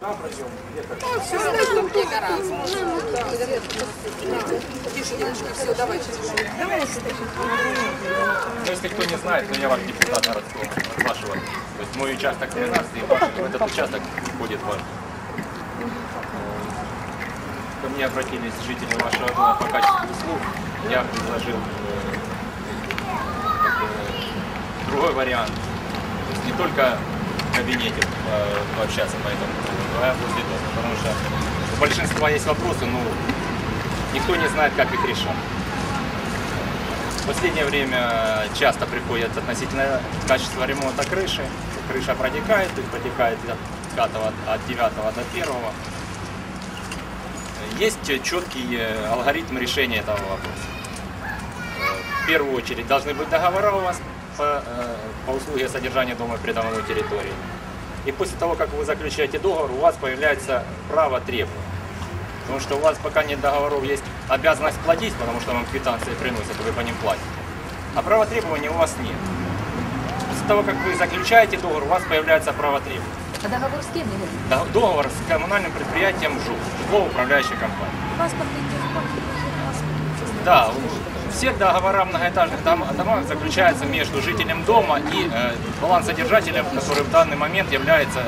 Там пройдем, где-то. Ну, если кто не знает, то я ваш депутат городского, вашего. То есть мой участок 13, и ваш, этот участок входит ваш. Ко мне обратились жители вашего дома по качеству услуг. Я предложил э, другой вариант. То есть не только в кабинете э, пообщаться по этому поводу, а возле дома. Потому что у большинства есть вопросы, но никто не знает, как их решать. В последнее время часто приходят относительно качества ремонта крыши. Крыша протекает, то есть протекает от, 5, от 9 до 1. Есть четкий алгоритм решения этого вопроса. В первую очередь должны быть договора у вас по, э, по услуге содержания дома и придомовой территории. И после того, как вы заключаете договор, у вас появляется право требовать. Потому что у вас пока нет договоров, есть обязанность платить, потому что вам квитанции приносят, вы по ним платите. А права требования у вас нет. После того, как вы заключаете договор, у вас появляется право требования. А договор с кем? До- Договор с коммунальным предприятием ЖУК, житлово-управляющей компании. Паспортный паспорт. Да, все договора многоэтажных дом- домах заключаются между жителем дома и э, балансодержателем, который в данный момент является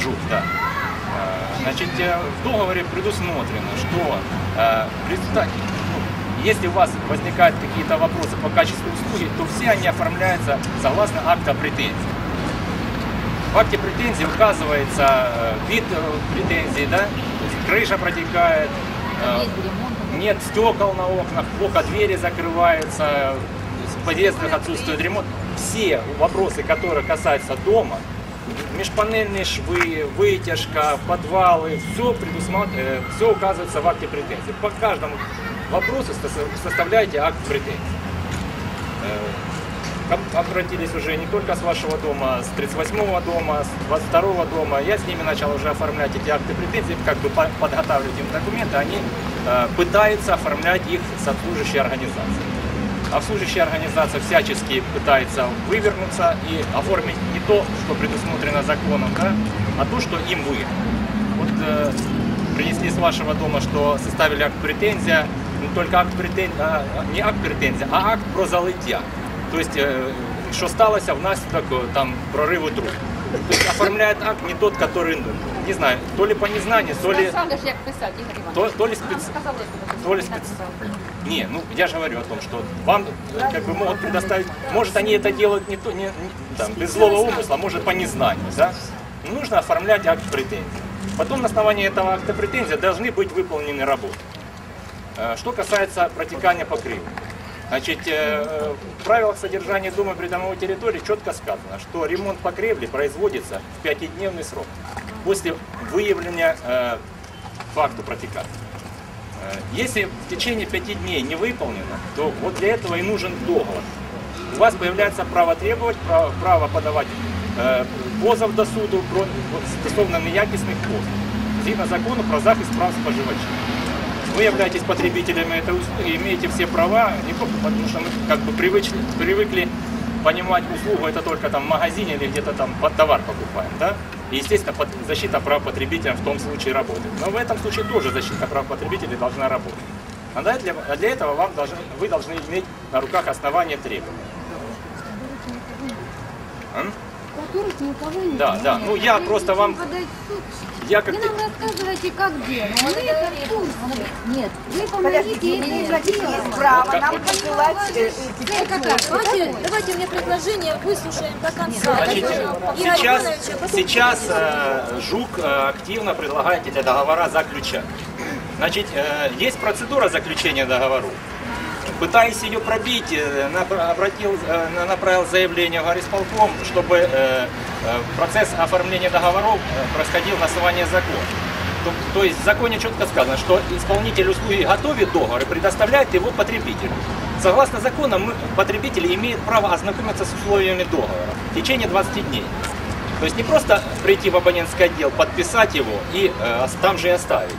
ЖУК. Да. Э, Значит, э, в договоре предусмотрено, что э, в результате, ну, если у вас возникают какие-то вопросы по качеству услуги, то все они оформляются согласно акта претензий. В акте претензий указывается э, вид э, претензий, да, крыша протекает, Нет ремонта. нет стекол на окнах, плохо двери закрываются, в подъездах отсутствует ремонт. Все вопросы, которые касаются дома, межпанельные швы, вытяжка, подвалы, все предусмотрено, все указывается в акте претензий. По каждому вопросу сос- составляете акт претензий. Обратились уже не только с вашего дома, с 38-го дома, с 22-го дома. Я с ними начал уже оформлять эти акты претензий, как бы по- подготавливать им документы. Они э, пытаются оформлять их с обслуживающей организацией. Обслуживающая организация всячески пытается вывернуться и оформить не то, что предусмотрено законом, да, а то, что им выгодно. Вот э, принесли с вашего дома, что составили акт претензия, не только акт претензия, не акт претензія, а акт про залиття. Тобто, е, що сталося внаслідок е, там прориву труб. Тобто оформляет акт не тот, который, ну, не знаю, то ли по незнанию, то ли, Сам як писати, Ігор Іванович. то, то ли спец... Сказали, що То ли спец... Не, ну я же говорю о том, что вам э, как бы могут предоставить, может они это делают не то, не, не- там, без злого умысла, может по незнанию, да? Но Нужно оформлять акт претензий. Потом на основании этого акта претензий должны быть выполнены работы. Э, Что касается протекания покрыва. Значит, э, в правилах содержания дома и придомовой территории четко сказано, что ремонт покревли производится в пятидневный срок после выявления э, факта протекания. Э, Если в течение пяти дней не выполнено, то вот для этого и нужен договор. У вас появляется право требовать, право, право подавать э, позов до суду про стосовно неякісних послуг, згідно закону про захист прав споживачів. Вы являетесь потребителями этой услуги, имеете все права, потому что мы как бы привычны, привыкли понимать услугу, это только там в магазине или где-то там под товар покупаем, да? И, естественно, под- защита прав потребителя в том случае работает. Но в этом случае тоже защита прав потребителей должна работать. А для, для этого вам должны, вы должны иметь на руках основания требования. Которых ни у кого нет. Да, да. Ну я просто вам, я как Вы нам рассказываете, как делать. Ну, Мы в курсе. Нет. Вы помогите сделать. есть право нам посылать э, какая? Давайте, давайте мне предложение выслушаем до конца. Значит, сейчас, сейчас э, ЖУК э, активно предлагает эти договора заключать. Значит, э, есть процедура заключения договоров. Пытаясь ее пробить, э, обратил, э, на- направил заявление в горисполком, чтобы э, процесс оформления договоров происходил на основании закона. То, то есть в законе четко сказано, что исполнитель услуги готовит договор и предоставляет его потребителю. Согласно закону, потребители имеют право ознакомиться с условиями договора в течение 20 дней. То есть не просто прийти в абонентский отдел, подписать его и э, там же и оставить.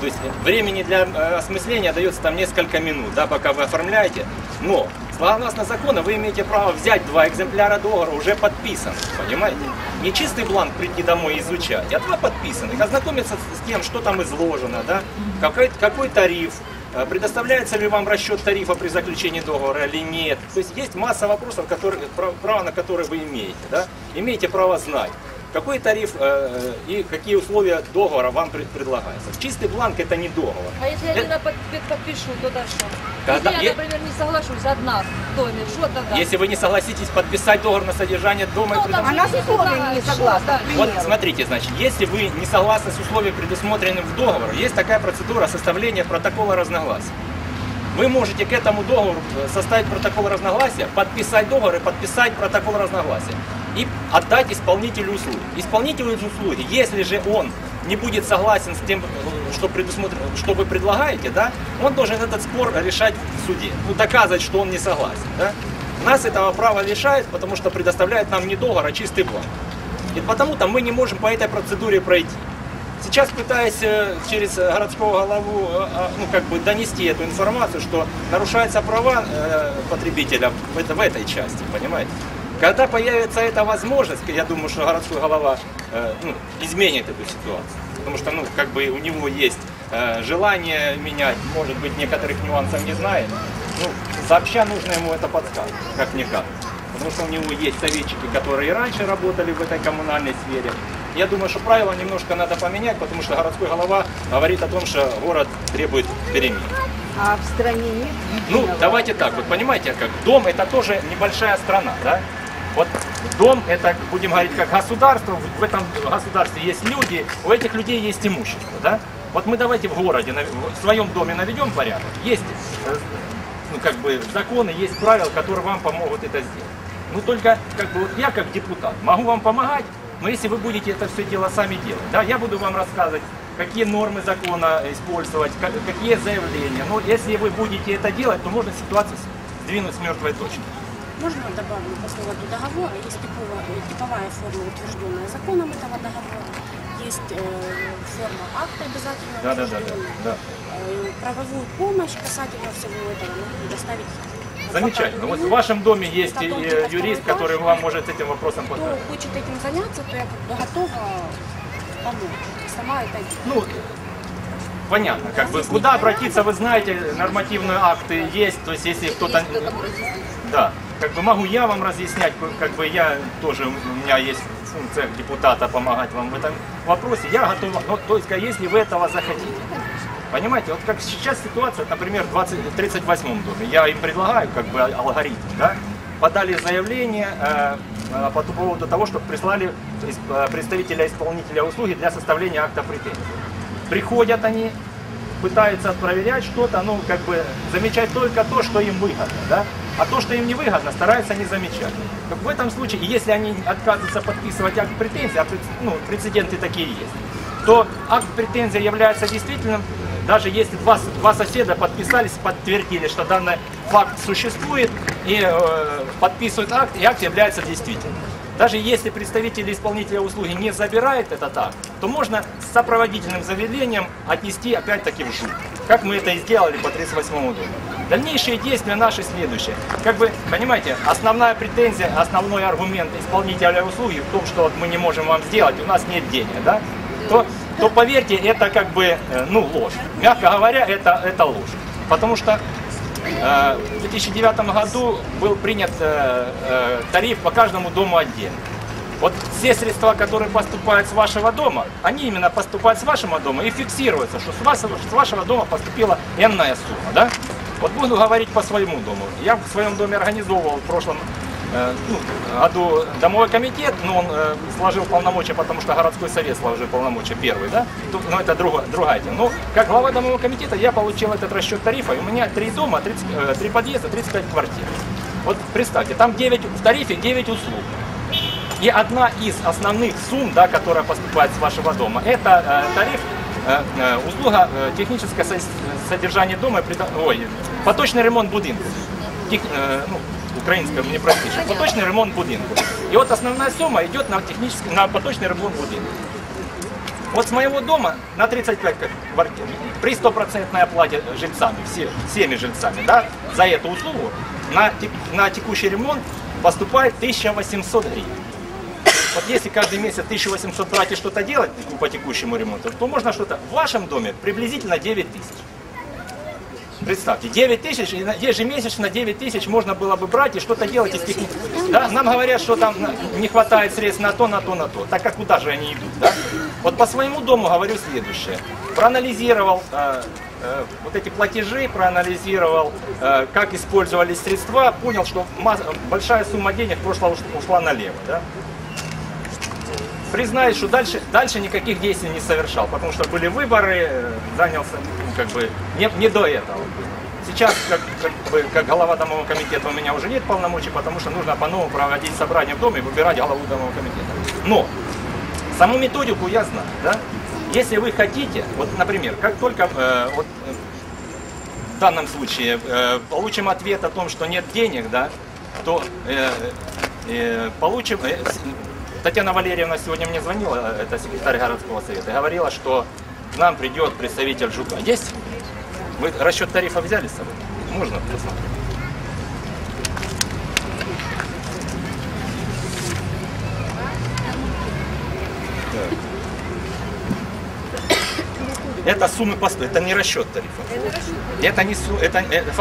То есть времени для э, осмысления дается там несколько минут, да, пока вы оформляете. Но согласно закону вы имеете право взять два экземпляра договора уже подписанных, понимаете? Не чистый бланк прийти домой изучать, а два подписанных, ознакомиться с тем, что там изложено, да? какой, какой тариф, э, предоставляется ли вам расчет тарифа при заключении договора или нет. То есть есть масса вопросов, которые, пра- право на которые вы имеете. Да? Имеете право знать. Какой тариф э, и какие условия договора вам пред- предлагаются. Чистый бланк это не договор. А если я Это- один под- подпишу, то да что? Когда- Если я, например, не соглашусь одна в доме, что тогда? Если вы не согласитесь подписать договор на содержание дома и Ну, предо- Она с не условиями не согласна. Вот смотрите, значит, если вы не согласны с условиями, предусмотренными в договоре, есть такая процедура составления протокола разногласий. Вы можете к этому договору э, составить протокол разногласия, подписать договор и подписать протокол разногласия. И отдать исполнителю услуги. Исполнителю услуги, если же он не будет согласен с тем, э, что, предусмотрено, что вы предлагаете, да, он должен этот спор решать в суде. Ну, доказывать, что он не согласен. Да. Нас этого права лишает, потому что предоставляет нам не договор, а чистый бланк. И потому-то мы не можем по этой процедуре пройти. Сейчас пытаясь э, через э, городского главу э, э, ну, как бы донести эту информацию, что нарушаются права потребителя в, это- в этой части, понимаете? Когда появится эта возможность, я думаю, что городской голова ну, изменит эту ситуацию. Потому что ну, как бы у него есть желание менять, может быть, некоторых нюансов не знает. Ну, сообща нужно ему это подсказывать, как-никак. Потому что у него есть советчики, которые раньше работали в этой коммунальной сфере. Я думаю, что правила немножко надо поменять, потому что городской голова говорит о том, что город требует перемен. А в стране нет Ну, единого? давайте так, вот понимаете, как дом это тоже небольшая страна, да? Вот дом это, будем говорить, как государство, в этом государстве есть люди, у этих людей есть имущество, да? Вот мы давайте в городе, в своем доме наведем порядок. Есть, э, ну, как бы, законы, есть правила, которые вам помогут это сделать. Ну, только, как бы, вот я как депутат могу вам помогать, но если вы будете это все дело сами делать, да, я буду вам рассказывать, какие нормы закона использовать, ка- какие заявления. Но если вы будете это делать, то можно ситуацию сдвинуть с мертвой точки. Можно добавлю по поводу договора? Есть типовая, типовая форма, утвержденная законом этого договора. Есть э, форма акта обязательно Да, да, да, да, да. Э, правовую помощь касательно всего этого нужно предоставить. Замечательно. Вот в вашем доме есть юрист, который вам может этим вопросом Кто помочь. хочет этим заняться, то я готова помочь. Сама это. Ну, понятно, как бы куда обратиться, вы знаете, нормативные акты есть, то есть если кто-то... Да, как бы могу я вам разъяснять, как бы я тоже, у меня есть функция депутата помогать вам в этом вопросе, я готов, ну, то есть если вы этого захотите. Понимаете, вот как сейчас ситуация, например, в 20, 38-м доме, я им предлагаю как бы алгоритм, да, подали заявление э, э, по поводу того, чтобы прислали э, представителя исполнителя услуги для составления акта претензий. Приходят они, пытаются проверять что-то, ну, как бы замечать только то, что им выгодно, да? А то, что им не выгодно, стараются не замечать. Так в этом случае, если они отказываются подписывать акт претензий, а ну, прецеденты такие есть, то акт претензии является действительным, даже если два, два соседа подписались, подтвердили, что данный факт существует, и э, подписывают акт, и акт является действительным. Даже если представители исполнителя услуги не забирает этот акт, то можно с сопроводительным заявлением отнести опять-таки в ЖУ. Как мы это и сделали по 38 дому. Дальнейшие действия наши следующие. Как бы, понимаете, основная претензия, основной аргумент исполнителя услуги в том, что вот мы не можем вам сделать, у нас нет денег, да? То, то поверьте, это как бы, э, ну, ложь. Мягко говоря, это, это ложь. Потому что Э, В 2009 году был принят э, э, тариф по каждому дому отдельно. Вот все средства, которые поступают с вашего дома, они именно поступают с вашего дома и фиксируется, что с вашего, с вашего дома поступила энная сумма. Да? Вот буду говорить по своему дому. Я в своем доме организовывал в прошлом году домовой комитет, но он э, сложил полномочия, потому что городской совет сложил полномочия первый, да? Тут, ну, это другая, другая тема. Но как глава домового комитета я получил этот расчет тарифа, и у меня три дома, 30, э, три подъезда, 35 квартир. Вот представьте, там 9, в тарифе 9 услуг. И одна из основных сумм, да, которая поступает с вашего дома, это э, тариф э, э, услуга э, техническое со- содержание дома, ой, поточный ремонт будинку. Тех- э, ну, украинское мне простите, поточный ремонт будинку. И вот основная сумма идет на технический, на поточный ремонт будинку. Вот с моего дома на 35 квартир при стопроцентной оплате жильцами, все, всеми жильцами, да, за эту услугу на, на текущий ремонт поступает 1800 гривен. Вот если каждый месяц 1800 брать и что-то делать по текущему ремонту, то можно что-то в вашем доме приблизительно 9 тысяч. Представьте, 9 тысяч, ежемесячно 9 тысяч можно было бы брать и что-то делать из техники. Да? Нам говорят, что там не хватает средств на то, на то, на то. Так как куда же они идут? Да? Вот по своему дому говорю следующее. Проанализировал э, э, вот эти платежи, проанализировал, э, как использовались средства, понял, что масс- большая сумма денег прошла, ушла налево. Да? Признаюсь, что дальше, дальше никаких действий не совершал, потому что были выборы, э, занялся ну, как бы не, не до этого. Сейчас, как, как, бы, как глава домового комитета, у меня уже нет полномочий, потому что нужно по-новому проводить собрание в доме и выбирать главу домового комитета. Но саму методику я знаю, да? Если вы хотите, вот, например, как только э, вот, э, в данном случае э, получим ответ о том, что нет денег, да, то э, э, получим... э, Татьяна Валерьевна сегодня мне звонила, это секретарь городского совета, и говорила, что к нам придет представитель ЖУКа. Есть? Вы расчет тарифа взяли с собой? Можно посмотреть? Это суммы пост- это не расчет тарифа. Это не су- это, это